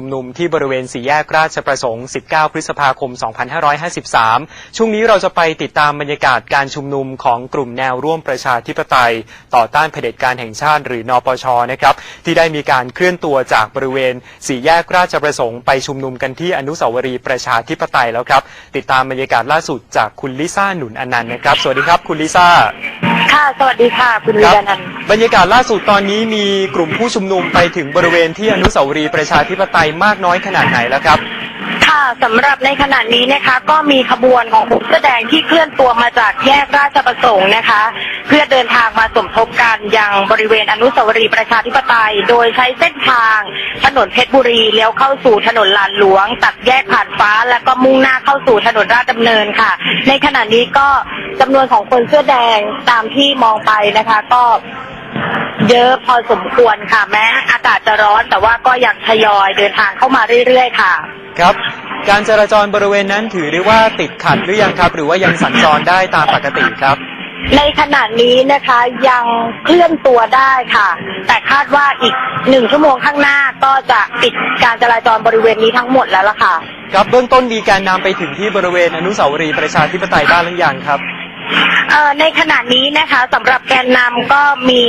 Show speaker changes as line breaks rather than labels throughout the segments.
ชุมนุมที่บริเวณสี่แยกราชประสงค์ 19 พฤษภาคม 2553 ช่วงนี้เราจะไปติดตามบรรยากาศการชุมนุมของกลุ่มแนวร่วมประชาธิปไตย ต่อต้านเผด็จการแห่งชาติหรือนปชนะครับ ที่ได้มีการเคลื่อนตัวจากบริเวณสี่แยกราชประสงค์ไปชุมนุมกันที่อนุสาวรีย์ประชาธิปไตยแล้วครับ ติดตามบรรยากาศล่าสุดจากคุณลิซ่าหนุนอนันต์นะครับ สวัสดีครับคุณลิซ่า
ค่ะ สวัสดีค่ะ คุณ
ค
ลี
รับ
ดานันท์
บรรยากาศล่าสุดตอนนี้มีกลุ่มผู้ชุมนุมไปถึงบริเวณที่อนุสาวรีย์ประชาธิปไตยมากน้อยขนาดไหนแล้วครับ
ค่ะสำหรับในขณะนี้นะคะ ก็มีขบวนของกลุ่มเสื้อแดงที่เคลื่อนตัวมาจากแยกราชประสงค์นะคะ เพื่อเดินทางมาสมทบกันยังบริเวณอนุสาวรีย์ประชาธิปไตย โดยใช้เส้นทาง ถนนเพชรบุรีเลี้ยวเข้าสู่ถนนลานหลวง ตัดแยกผ่านฟ้า แล้วก็มุ่งหน้าเข้าสู่ถนนราชดำเนินค่ะ ในขณะนี้ก็จำนวนของคนเสื้อแดงตามที่มองไปนะคะ ก็ เยอะพอสมควรค่ะแม้อากาศจะร้อนแต่ว่าก็ยังทยอยเดินทางเข้ามาเรื่อยๆ ค่ะ
ครับ การจราจรบริเวณนั้นถือได้ว่าติดขัดหรือยังครับ หรือว่ายังสัญจรได้ตามปกติครับ
ในขณะนี้นะคะยังเคลื่อนตัวได้ค่ะ แต่คาดว่าอีกหนึ่งชั่วโมงข้างหน้าก็จะปิดการจราจรบริเวณนี้ทั้งหมดแล้วล่ะค่ะ
ครับเบื้องต้นมีการนำไปถึงที่บริเวณอนุสาวรีย์ประชาธิปไตยบ้างหรือยังครับ
เอ่อ ในขณะนี้นะคะสำหรับแกนนำก็มี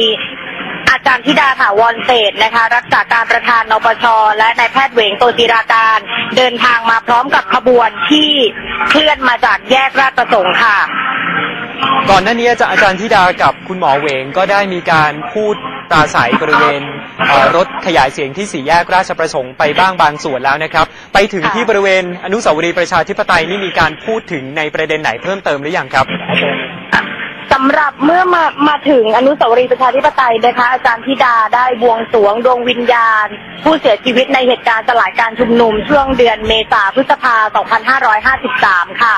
อาจารย์ธิดาถาวรเศษนะคะ รักษาการประธานนปช และนายแพทย์เหวงโตจิราการ เดินทางมาพร้อมกับขบวนที่เคลื่อนมาจากแยกราชประสงค์ค่ะ
ก่อนหน้านี้อาจารย์ธิดากับคุณหมอเหวงก็ได้มีการพูดปราศัยบริเวณ รถขยายเสียงที่สี่แยกราชประสงค์ไปบ้างบางส่วนแล้วนะครับ ไปถึง
ค่ะ
ที่บริเวณอนุสาวรีย์ประชาธิปไตยนี่มีการพูดถึงในประเด็นไหนเพิ่มเติมหรือยังครับ
สำหรับเมื่อมามาถึงอนุสาวรีย์ประชาธิปไตยนะคะ อาจารย์ธิดาได้บวงสรวงดวงวิญญาณ ผู้เสียชีวิตในเหตุการณ์สลายการชุมนุมช่วงเดือนเมษาพฤษภา 2553 ค่ะ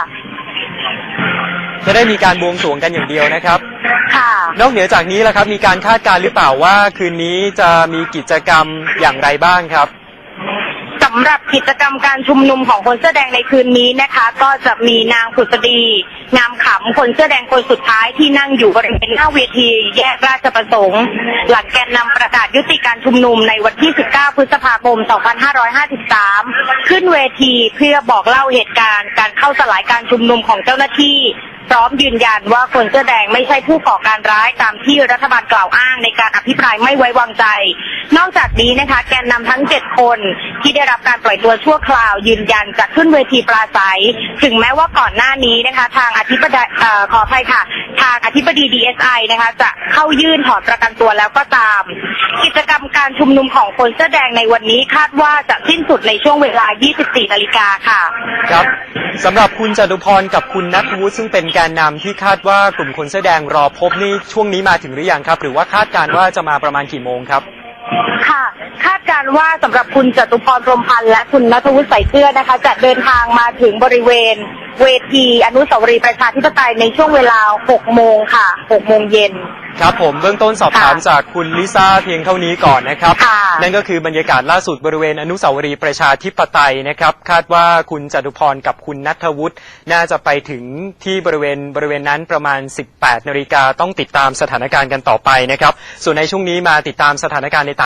จะได้มีการบวงสรวงกันอย่างเดียวนะครับ
ค่ะ
นอกเหนือจากนี้แล้วครับ มีการคาดการณ์หรือเปล่าว่าคืนนี้จะมีกิจกรรมอย่างไรบ้างครับ
สำหรับกิจกรรมการชุมนุมของคนเสื้อแดงในคืนนี้นะคะ ก็จะมีนางผุษดีงามขำคนเสื้อแดงคนสุดท้ายที่นั่งอยู่บริเวณหน้าเวทีแยกราชประสงค์ หลังแกนนำประกาศยุติการชุมนุมในวันที่ 19 พฤษภาคม 2553 ขึ้นเวทีเพื่อบอกเล่าเหตุการณ์ การเข้าสลายการชุมนุมของเจ้าหน้าที่ พร้อมยืนยันว่าคนเสื้อแดงไม่ใช่ผู้ก่อการร้ายตามที่รัฐบาลกล่าวอ้างในการอภิปรายไม่ไว้วางใจ นอกจากนี้นะคะ แกนนำทั้ง 7 คนที่ได้รับการปล่อยตัวชั่วคราวยืนยันจะขึ้นเวทีปราศัย ถึงแม้ว่าก่อนหน้านี้นะคะ ทางอธิบดีขออภัยค่ะ ทางอธิบดี DSI นะคะ จะเข้ายื่นถอนประกันตัวแล้วก็ตาม กิจกรรมการชุมนุมของคนเสื้อแดงในวันนี้คาดว่าจะสิ้นสุดในช่วงเวลา 24 นาฬิกาค่ะ
ครับสำหรับคุณจตุพรกับคุณนัทวุฒิซึ่งเป็นแกนนำที่คาดว่ากลุ่มคนเสื้อแดงรอพบนี่ช่วงนี้มาถึงหรือยังครับ หรือว่าคาดการณ์ว่าจะมาประมาณกี่โมงครับ
ค่ะ คาดการณ์ว่าสำหรับคุณจตุพรพรหมพันธ์และคุณนัทวุฒิใส่เกลือนะคะ จะเดินทางมาถึงบริเวณ เวทีอนุสาวรีย์ประชาธิปไตยในช่วงเวลา 6 โมงค่ะ 6 โมงเย็น
ครับผมเบื้องต้นสอบถาม
ค่ะ
จากคุณลิซ่าเพียงเท่านี้ก่อนนะครับ
ค่ะ
นั่นก็คือบรรยากาศล่าสุดบริเวณอนุสาวรีย์ประชาธิปไตยนะครับ คาดว่าคุณจตุพรกับคุณนัทวุฒิน่าจะไปถึงที่บริเวณบริเวณนั้นประมาณ 18นาฬิกาต้องติดตามสถานการณ์กันต่อไปนะครับ ส่วนในช่วงนี้มาติดตามสถานการณ์ในต่าง